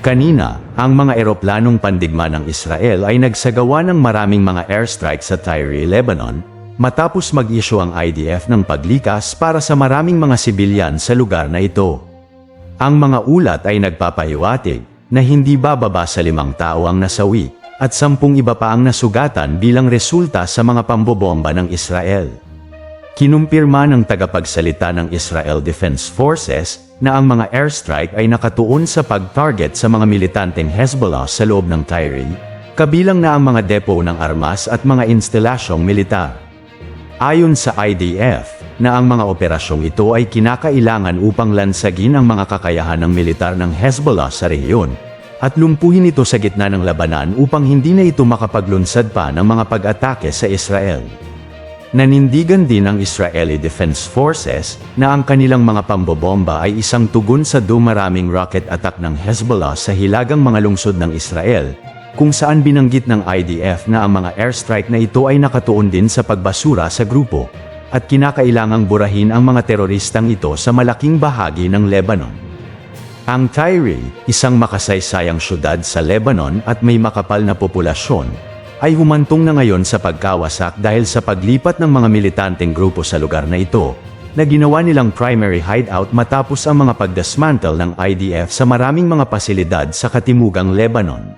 Kanina, ang mga eroplanong pandigma ng Israel ay nagsagawa ng maraming mga airstrike sa Tyre, Lebanon, matapos mag-issue ang IDF ng paglikas para sa maraming mga sibilyan sa lugar na ito. Ang mga ulat ay nagpapahiwatig na hindi bababa sa limang tao ang nasawi at sampung iba pa ang nasugatan bilang resulta sa mga pambobomba ng Israel. Kinumpirma ng tagapagsalita ng Israel Defense Forces na ang mga airstrike ay nakatuon sa pag-target sa mga militanteng Hezbollah sa loob ng Tyre, kabilang na ang mga depo ng armas at mga instalasyong militar. Ayon sa IDF, na ang mga operasyong ito ay kinakailangan upang lansagin ang mga kakayahan ng militar ng Hezbollah sa rehiyon, at lumpuhin ito sa gitna ng labanan upang hindi na ito makapaglunsad pa ng mga pag-atake sa Israel. Nanindigan din ng Israeli Defense Forces na ang kanilang mga pambobomba ay isang tugon sa dumaraming rocket attack ng Hezbollah sa hilagang mga lungsod ng Israel, kung saan binanggit ng IDF na ang mga airstrike na ito ay nakatuon din sa pagbasura sa grupo, at kinakailangang burahin ang mga teroristang ito sa malaking bahagi ng Lebanon. Ang Tyre, isang makasaysayang syudad sa Lebanon at may makapal na populasyon, ay humantong na ngayon sa pagkawasak dahil sa paglipat ng mga militanteng grupo sa lugar na ito, na ginawa nilang primary hideout matapos ang mga pagdismantle ng IDF sa maraming mga pasilidad sa katimugang Lebanon.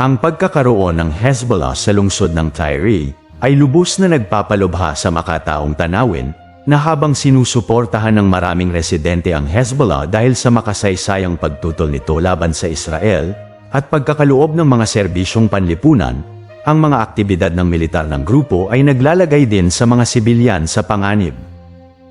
Ang pagkakaroon ng Hezbollah sa lungsod ng Tyre ay lubos na nagpapalubha sa makataong tanawin na habang sinusuportahan ng maraming residente ang Hezbollah dahil sa makasaysayang pagtutol nito laban sa Israel at pagkakaloob ng mga serbisyong panlipunan, ang mga aktibidad ng militar ng grupo ay naglalagay din sa mga sibilyan sa panganib.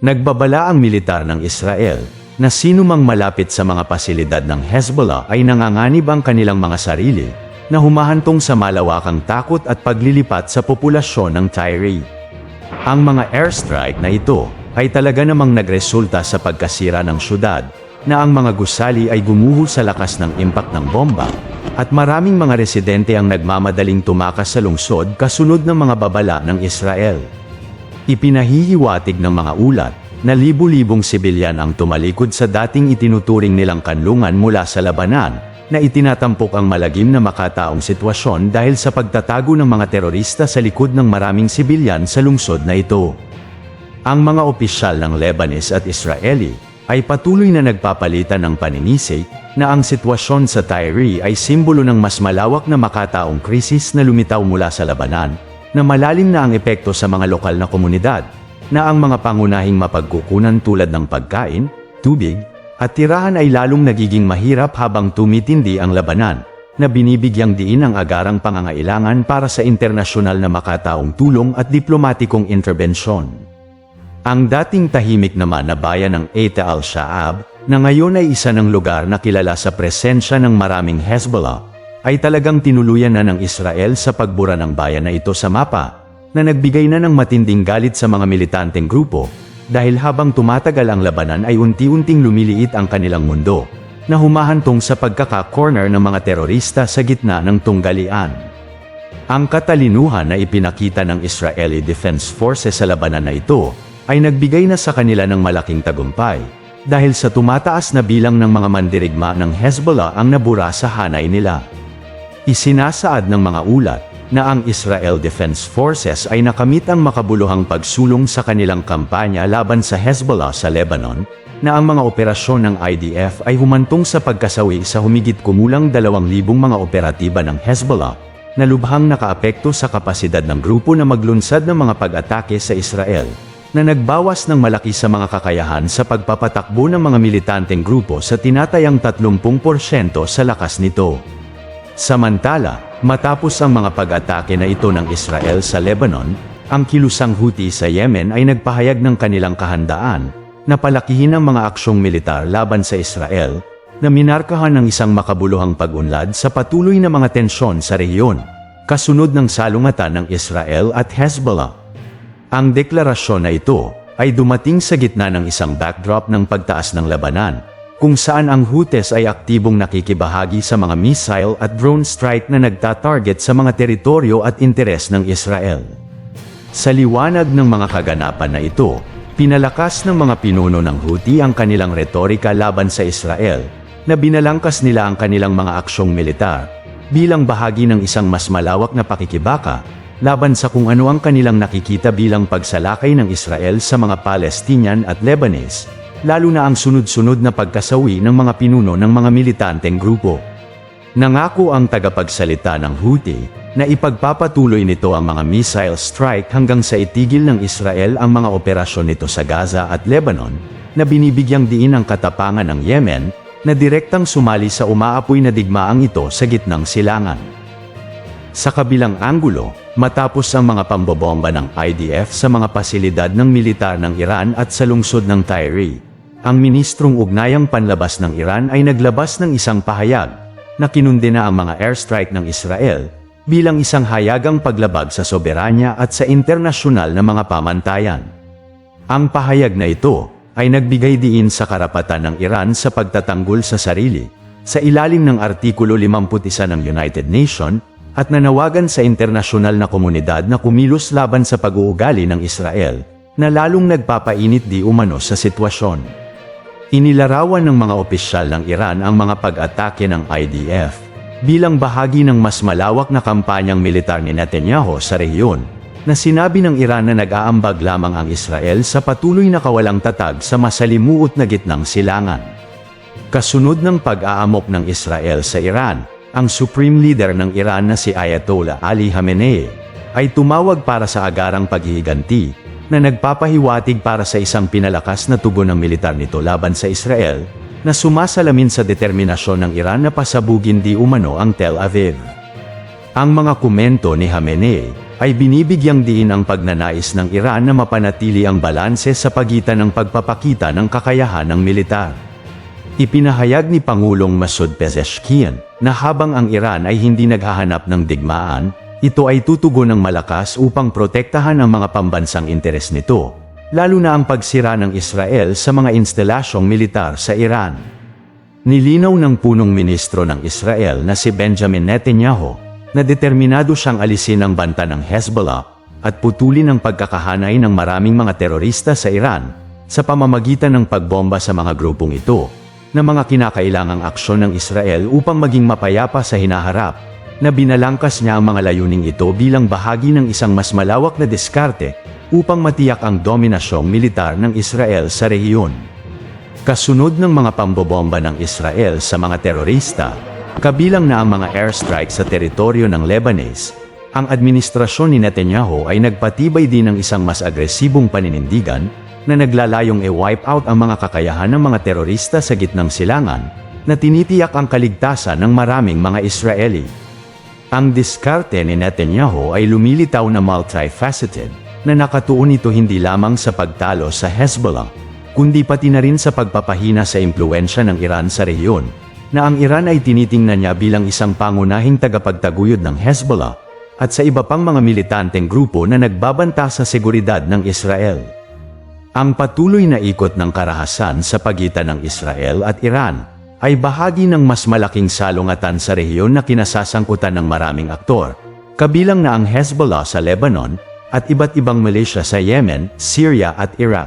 Nagbabala ang militar ng Israel na sino mang malapit sa mga pasilidad ng Hezbollah ay nanganganib ang kanilang mga sarili na humahantong sa malawakang takot at paglilipat sa populasyon ng Tyre. Ang mga airstrike na ito ay talaga namang nagresulta sa pagkasira ng syudad na ang mga gusali ay gumuho sa lakas ng impact ng bomba at maraming mga residente ang nagmamadaling tumakas sa lungsod kasunod ng mga babala ng Israel. Ipinahihiwatig ng mga ulat na libu-libong sibilyan ang tumalikod sa dating itinuturing nilang kanlungan mula sa labanan na itinatampok ang malagim na makataong sitwasyon dahil sa pagtatago ng mga terorista sa likod ng maraming sibilyan sa lungsod na ito. Ang mga opisyal ng Lebanese at Israeli ay patuloy na nagpapalitan ng paninisig na ang sitwasyon sa Tyre ay simbolo ng mas malawak na makataong krisis na lumitaw mula sa labanan, na malalim na ang epekto sa mga lokal na komunidad, na ang mga pangunahing mapagkukunan tulad ng pagkain, tubig, at tirahan ay lalong nagiging mahirap habang tumitindi ang labanan, na binibigyang diin ang agarang pangangailangan para sa internasyonal na makataong tulong at diplomatikong interbensyon. Ang dating tahimik naman na bayan ng Eta al-Shaab, na ngayon ay isa ng lugar na kilala sa presensya ng maraming Hezbollah, ay talagang tinuluyan na ng Israel sa pagbura ng bayan na ito sa mapa, na nagbigay na ng matinding galit sa mga militanteng grupo, dahil habang tumatagal ang labanan ay unti-unting lumiliit ang kanilang mundo, na humahantong sa pagkaka-corner ng mga terorista sa gitna ng tunggalian. Ang katalinuhan na ipinakita ng Israeli Defense Forces sa labanan na ito, ay nagbigay na sa kanila ng malaking tagumpay, dahil sa tumataas na bilang ng mga mandirigma ng Hezbollah ang nabura sa hanay nila. Isinasaad ng mga ulat na ang Israel Defense Forces ay nakamit ang makabuluhang pagsulong sa kanilang kampanya laban sa Hezbollah sa Lebanon, na ang mga operasyon ng IDF ay humantong sa pagkasawi sa humigit kumulang 2,000 mga operatiba ng Hezbollah, na lubhang nakaapekto sa kapasidad ng grupo na maglunsad ng mga pag-atake sa Israel, na nagbawas ng malaki sa mga kakayahan sa pagpapatakbo ng mga militanteng grupo sa tinatayang 30% sa lakas nito. Samantala, matapos ang mga pag-atake na ito ng Israel sa Lebanon, ang kilusang Houthi sa Yemen ay nagpahayag ng kanilang kahandaan na palakihin ang mga aksyong militar laban sa Israel na minarkahan ng isang makabuluhang pag-unlad sa patuloy na mga tensyon sa rehiyon, kasunod ng salungatan ng Israel at Hezbollah. Ang deklarasyon na ito ay dumating sa gitna ng isang backdrop ng pagtaas ng labanan, kung saan ang Houthis ay aktibong nakikibahagi sa mga missile at drone strike na nagtatarget sa mga teritoryo at interes ng Israel. Sa liwanag ng mga kaganapan na ito, pinalakas ng mga pinuno ng Houthi ang kanilang retorika laban sa Israel, na binalangkas nila ang kanilang mga aksyong militar bilang bahagi ng isang mas malawak na pakikibaka laban sa kung ano ang kanilang nakikita bilang pagsalakay ng Israel sa mga Palestinian at Lebanese, lalo na ang sunod-sunod na pagkasawi ng mga pinuno ng mga militanteng grupo. Nangako ang tagapagsalita ng Houthi na ipagpapatuloy nito ang mga missile strike hanggang sa itigil ng Israel ang mga operasyon nito sa Gaza at Lebanon na binibigyang diin ang katapangan ng Yemen na direktang sumali sa umaapoy na digmaang ito sa gitnang silangan. Sa kabilang anggulo, matapos ang mga pambobomba ng IDF sa mga pasilidad ng militar ng Iran at sa lungsod ng Tyre, ang Ministrong Ugnayang Panlabas ng Iran ay naglabas ng isang pahayag na kinundi na ang mga airstrike ng Israel bilang isang hayagang paglabag sa soberanya at sa internasyonal na mga pamantayan. Ang pahayag na ito ay nagbigay diin sa karapatan ng Iran sa pagtatanggol sa sarili sa ilalim ng Artikulo 51 ng United Nations at nanawagan sa internasyonal na komunidad na kumilos laban sa pag-uugali ng Israel na lalong nagpapainit di umano sa sitwasyon. Inilarawan ng mga opisyal ng Iran ang mga pag-atake ng IDF bilang bahagi ng mas malawak na kampanyang militar ni Netanyahu sa rehiyon na sinabi ng Iran na nag-aambag lamang ang Israel sa patuloy na kawalang tatag sa masalimuot na gitnang silangan. Kasunod ng pag-aamok ng Israel sa Iran, ang Supreme Leader ng Iran na si Ayatollah Ali Khamenei ay tumawag para sa agarang paghihiganti na nagpapahiwatig para sa isang pinalakas na tugon ng militar nito laban sa Israel na sumasalamin sa determinasyon ng Iran na pasabugin di umano ang Tel Aviv. Ang mga komento ni Khamenei ay binibigyang diin ang pagnanais ng Iran na mapanatili ang balanse sa pagitan ng pagpapakita ng kakayahan ng militar. Ipinahayag ni Pangulong Masoud Pezeshkian na habang ang Iran ay hindi naghahanap ng digmaan, ito ay tutugon ng malakas upang protektahan ang mga pambansang interes nito, lalo na ang pagsira ng Israel sa mga instalasyong militar sa Iran. Nilinaw ng punong ministro ng Israel na si Benjamin Netanyahu na determinado siyang alisin ang banta ng Hezbollah at putulin ang pagkakahanay ng maraming mga terorista sa Iran sa pamamagitan ng pagbomba sa mga grupong ito na mga kinakailangang aksyon ng Israel upang maging mapayapa sa hinaharap na binalangkas niya ang mga layuning ito bilang bahagi ng isang mas malawak na diskarte upang matiyak ang dominasyong militar ng Israel sa rehiyon. Kasunod ng mga pambobomba ng Israel sa mga terorista, kabilang na ang mga airstrike sa teritoryo ng Lebanese, ang administrasyon ni Netanyahu ay nagpatibay din ng isang mas agresibong paninindigan na naglalayong i-wipe out ang mga kakayahan ng mga terorista sa gitnang silangan na tinitiyak ang kaligtasan ng maraming mga Israeli. Ang diskarte ni Netanyahu ay lumilitaw na multifaceted na nakatuon ito hindi lamang sa pagtalo sa Hezbollah, kundi pati na rin sa pagpapahina sa impluensya ng Iran sa rehiyon, na ang Iran ay tinitingnan niya bilang isang pangunahing tagapagtaguyod ng Hezbollah at sa iba pang mga militanteng grupo na nagbabanta sa seguridad ng Israel. Ang patuloy na ikot ng karahasan sa pagitan ng Israel at Iran ay bahagi ng mas malaking salungatan sa rehiyon na kinasasangkutan ng maraming aktor, kabilang na ang Hezbollah sa Lebanon at iba't ibang militia sa Yemen, Syria at Iraq.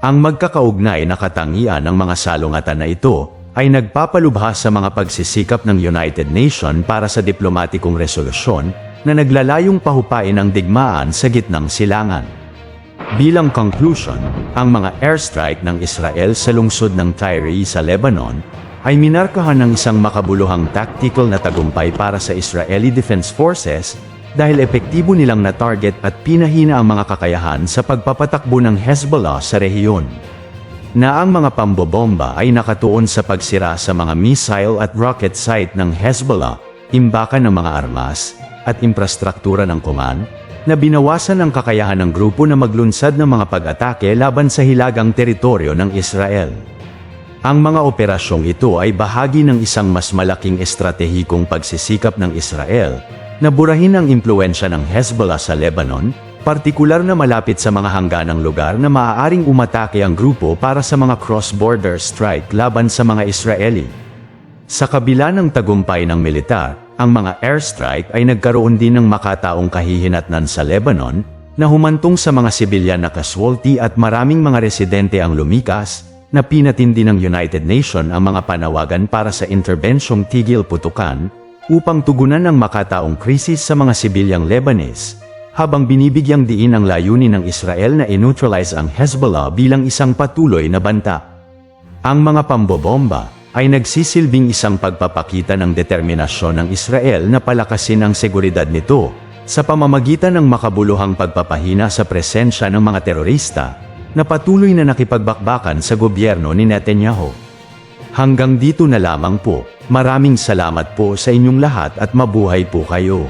Ang magkakaugnay na katangian ng mga salungatan na ito ay nagpapalubha sa mga pagsisikap ng United Nations para sa diplomatikong resolusyon na naglalayong pahupain ang digmaan sa gitnang silangan. Bilang conclusion, ang mga airstrike ng Israel sa lungsod ng Tyre sa Lebanon ay minarkahan ng isang makabuluhang tactical na tagumpay para sa Israeli Defense Forces dahil epektibo nilang na-target at pinahina ang mga kakayahan sa pagpapatakbo ng Hezbollah sa rehiyon. Na ang mga pambobomba ay nakatuon sa pagsira sa mga missile at rocket site ng Hezbollah, imbakan ng mga armas, at infrastruktura ng command, na binawasan ang kakayahan ng grupo na maglunsad ng mga pag-atake laban sa hilagang teritoryo ng Israel. Ang mga operasyong ito ay bahagi ng isang mas malaking estratehikong pagsisikap ng Israel na burahin ang impluensya ng Hezbollah sa Lebanon, partikular na malapit sa mga hangganang lugar na maaaring umatake ang grupo para sa mga cross-border strike laban sa mga Israeli. Sa kabila ng tagumpay ng militar, ang mga airstrike ay nagkaroon din ng makataong kahihinatnan sa Lebanon na humantong sa mga sibilyan na casualty at maraming mga residente ang lumikas na pinatindi ng United Nations ang mga panawagan para sa interbensyong tigil putukan upang tugunan ng makataong krisis sa mga sibilyang Lebanese, habang binibigyang diin ang layunin ng Israel na ineutralize ang Hezbollah bilang isang patuloy na banta. Ang mga pambobomba ay nagsisilbing isang pagpapakita ng determinasyon ng Israel na palakasin ang seguridad nito sa pamamagitan ng makabuluhang pagpapahina sa presensya ng mga terorista na patuloy na nakipagbakbakan sa gobyerno ni Netanyahu. Hanggang dito na lamang po. Maraming salamat po sa inyong lahat at mabuhay po kayo.